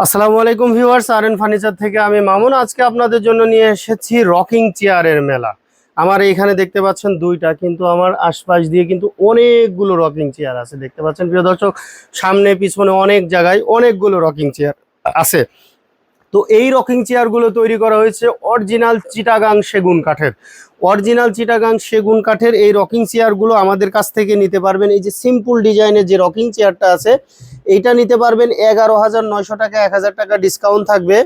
আসসালামু আলাইকুম ভিউয়ার্স আর N furniture থেকে আমি মামুন। আজকে আপনাদের জন্য নিয়ে এসেছি রকিং চেয়ারের মেলা। আমার এইখানে দেখতে পাচ্ছেন দুইটা, কিন্তু আমার আশপাশ দিয়ে কিন্তু অনেকগুলো রকিং চেয়ার আছে। দেখতে পাচ্ছেন প্রিয় দর্শক, সামনে পিছনে অনেক জায়গায় অনেকগুলো রকিং চেয়ার আছে। তো এই রকিং চেয়ারগুলো তৈরি করা হয়েছে অরিজিনাল চিটাগাং সেগুন কাঠের। অরিজিনাল চিটাগাং সেগুন কাঠের এই রকিং চেয়ারগুলো আমাদের কাছ থেকে নিতে পারবেন। এই যে সিম্পল ডিজাইনের যে রকিং চেয়ারটা আছে এইটা নিতে পারবেন এগারো হাজার নয়শো টাকা, এক হাজার টাকা ডিসকাউন্ট থাকবে।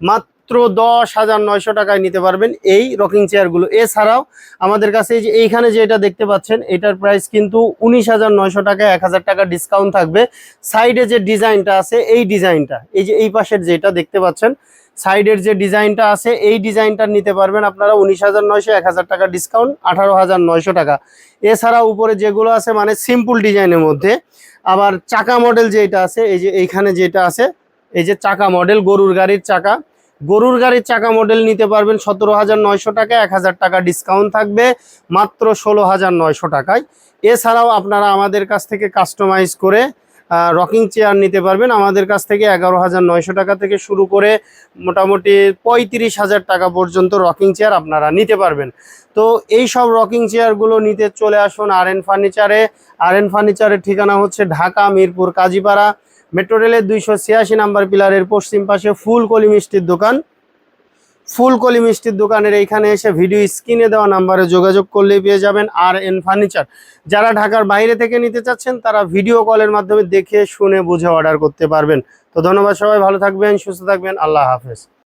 মাত্র দশ হাজার নয়শো টাকায় নিতে পারবেন এই রকিং চেয়ারগুলো এছাড়াও আমাদের কাছে এই যে এইখানে যে এটা দেখতে পাচ্ছেন, এটার প্রাইস কিন্তু উনিশ হাজার নয়শো টাকা এক হাজার টাকা ডিসকাউন্ট থাকবে। সাইডে যে ডিজাইনটা আছে, এই ডিজাইনটা এই যে এই পাশের যেটা দেখতে পাচ্ছেন সাইডের যে ডিজাইনটা আছে, এই ডিজাইনটা নিতে পারবেন আপনারা উনিশ হাজার নয়শো, এক হাজার টাকা ডিসকাউন্ট, আঠারো হাজার নয়শো টাকা। এছাড়া উপরে যেগুলো আছে মানে সিম্পল ডিজাইনের মধ্যে, আবার চাকা মডেল যেটা আছে, এই যে এইখানে যেটা আছে, এই যে চাকা মডেল, গরুর গাড়ির চাকা। গরুর গাড়ির চাকা মডেল নিতে পারবেন সতেরো হাজার নয়শো টাকা এক হাজার টাকা ডিসকাউন্ট থাকবে, মাত্র ষোলো হাজার নয়শো টাকায়। এছাড়াও আপনারা আমাদের কাছ থেকে কাস্টমাইজ করে রকিং চেয়ার নিতে পারবেন। আমাদের কাছ থেকে এগারো হাজার নয়শো টাকা থেকে শুরু করে মোটামুটি পঁয়ত্রিশ হাজার টাকা পর্যন্ত রকিং চেয়ার আপনারা নিতে পারবেন। তো এই সব রকিং চেয়ারগুলো নিতে চলে আসুন আর এন ফার্নিচারে আর এন ফার্নিচারের ঠিকানা হচ্ছে ঢাকা, মিরপুর, কাজীপাড়া। মেট্রো রেলের দুইশো ছিয়াশি নাম্বার পিলারের পশ্চিম পাশে ফুলকলি মিষ্টির দোকান। ফুলকলি মিষ্টির দোকানের এইখানে এসে ভিডিও স্ক্রিনে দেওয়া নাম্বারে যোগাযোগ করলে পেয়ে যাবেন আর এন ফার্নিচার। যারা ঢাকার বাইরে থেকে নিতে চাচ্ছেন, তারা ভিডিও কলের মাধ্যমে দেখে, শুনে, বুঝে অর্ডার করতে পারবেন। তো ধন্যবাদ সবাই, ভালো থাকবেন, সুস্থ থাকবেন, আল্লাহ হাফেজ।